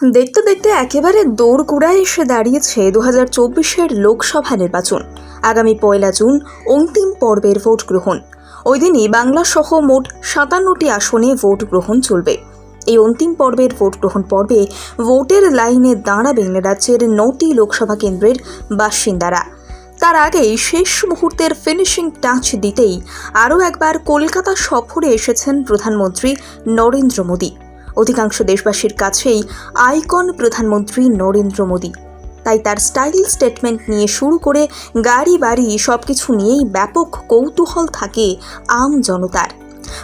দেখতে দেখতে একেবারে দোরগোড়ায় এসে দাঁড়িয়েছে দু হাজার চব্বিশের লোকসভা নির্বাচন। আগামী পয়লা জুন অন্তিম পর্বের ভোট গ্রহণ। ওই দিনই বাংলা সহ মোট সাতান্নটি আসনে ভোট গ্রহণ চলবে। এই অন্তিম পর্বের ভোট গ্রহণ পর্বে ভোটের লাইনে দাঁড়াবেন রাজ্যের নটি লোকসভা কেন্দ্রের বাসিন্দারা। তার আগেই শেষ মুহূর্তের ফিনিশিং টাচ দিতেই আরও একবার কলকাতা সফরে এসেছেন প্রধানমন্ত্রী নরেন্দ্র মোদী। অধিকাংশ দেশবাসীর কাছেই আইকন প্রধানমন্ত্রী নরেন্দ্র মোদী। তাই তার স্টাইল স্টেটমেন্ট নিয়ে শুরু করে গাড়ি বাড়ি সব কিছু নিয়েই ব্যাপক কৌতূহল থাকে আম জনতার।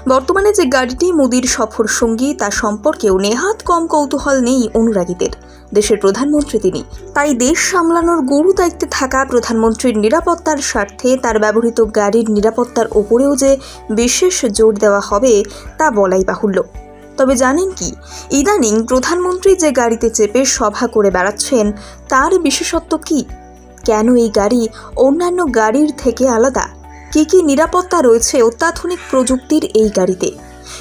বর্তমানে যে গাড়িটি মোদির সফর সঙ্গী তা সম্পর্কেও নেহাত কম কৌতূহল নেই অনুরাগীদের। দেশের প্রধানমন্ত্রী তিনি। তাই দেশ সামলানোর গুরু দায়িত্বে থাকা প্রধানমন্ত্রীর নিরাপত্তার স্বার্থে তার ব্যবহৃত গাড়ির নিরাপত্তার ওপরেও যে বিশেষ জোর দেওয়া হবে, তা বলাই বাহুল্য। তবে জানেন কি, ইদানিং প্রধানমন্ত্রী যে গাড়িতে চেপে সভা করে বেড়াচ্ছেন, তার বিশেষত্ব কি? কেন এই গাড়ি অন্যান্য গাড়ির থেকে আলাদা? কি কি নিরাপত্তা রয়েছে অত্যাধুনিক প্রযুক্তির এই গাড়িতে?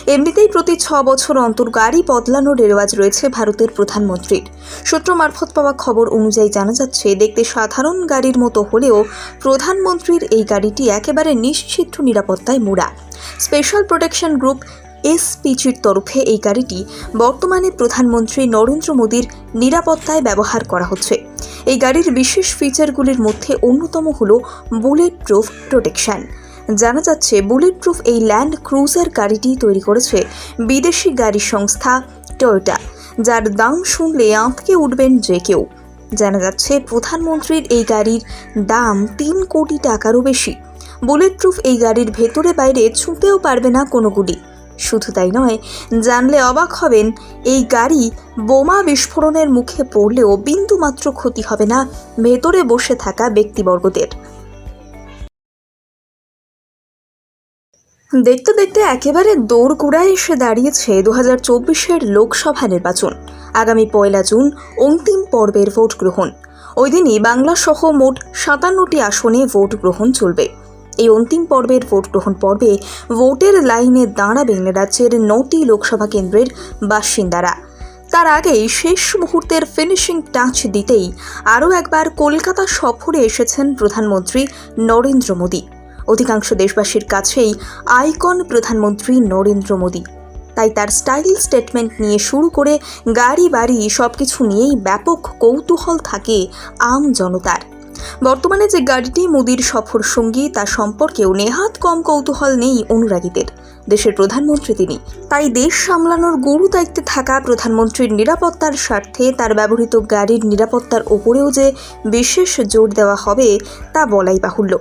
এমনিতেই প্রতি ছ বছর অন্তর গাড়ি বদলানোর রেওয়াজ রয়েছে ভারতের প্রধানমন্ত্রীর। সূত্র মারফত পাওয়া খবর অনুযায়ী জানা যাচ্ছে, দেখতে সাধারণ গাড়ির মতো হলেও প্রধানমন্ত্রীর এই গাড়িটি একেবারে নিশ্চিত্র নিরাপত্তায় মোড়া। স্পেশাল প্রোটেকশন গ্রুপ এসপিজির তরফে এই গাড়িটি বর্তমানে প্রধানমন্ত্রী নরেন্দ্র মোদীর নিরাপত্তায় ব্যবহার করা হচ্ছে। এই গাড়ির বিশেষ ফিচারগুলির মধ্যে অন্যতম হল বুলেট প্রুফ প্রোটেকশন। জানা যাচ্ছে বুলেট প্রুফ এই ল্যান্ড ক্রুজার গাড়িটি তৈরি করেছে বিদেশি গাড়ি সংস্থা টয়োটা, যার দাম শুনলে আঁতকে উঠবেন যে কেউ। জানা যাচ্ছে, প্রধানমন্ত্রীর এই গাড়ির দাম তিন কোটি টাকারও বেশি। বুলেট প্রুফ এই গাড়ির ভেতরে বাইরে ছুঁতেও পারবে না কোনো গুলি। শুধু তাই নয়, জানলে অবাক হবেন, এই গাড়ি বোমা বিস্ফোরণের মুখে পড়লেও বিন্দুমাত্র ক্ষতি হবে না ভেতরে বসে থাকা ব্যক্তিবর্গদের। দেখতে দেখতে একেবারে দোরগোড়ায় এসে দাঁড়িয়েছে দু হাজার চব্বিশের লোকসভা নির্বাচন। আগামী পয়লা জুন অন্তিম পর্বের ভোট গ্রহণ ওই দিনই বাংলা সহ মোট সাতান্নটি আসনে ভোট গ্রহণ চলবে। এই অন্তিম পর্বের ভোট গ্রহণ পর্বে ভোটের লাইনে দাঁড়াবেন রাজ্যের নটি লোকসভা কেন্দ্রের বাসিন্দারা। তার আগেই শেষ মুহূর্তের ফিনিশিং টাচ দিতেই আরও একবার কলকাতা সফরে এসেছেন প্রধানমন্ত্রী নরেন্দ্র মোদী। অধিকাংশ দেশবাসীর কাছেই আইকন প্রধানমন্ত্রী নরেন্দ্র মোদী। তাই তার স্টাইল স্টেটমেন্ট নিয়ে শুরু করে গাড়ি বাড়ি সব কিছু নিয়েই ব্যাপক কৌতূহল থাকে আম জনতার। বর্তমানে যে গাড়িটি মোদির সফর সঙ্গী তা সম্পর্কেও নেহাত কম কৌতূহল নেই অনুরাগীদের। দেশের প্রধানমন্ত্রী তিনি। তাই দেশ সামলানোর গুরু দায়িত্বে থাকা প্রধানমন্ত্রীর নিরাপত্তার স্বার্থে তার ব্যবহৃত গাড়ির নিরাপত্তার ওপরেও যে বিশেষ জোর দেওয়া হবে, তা বলাই বাহুল্য।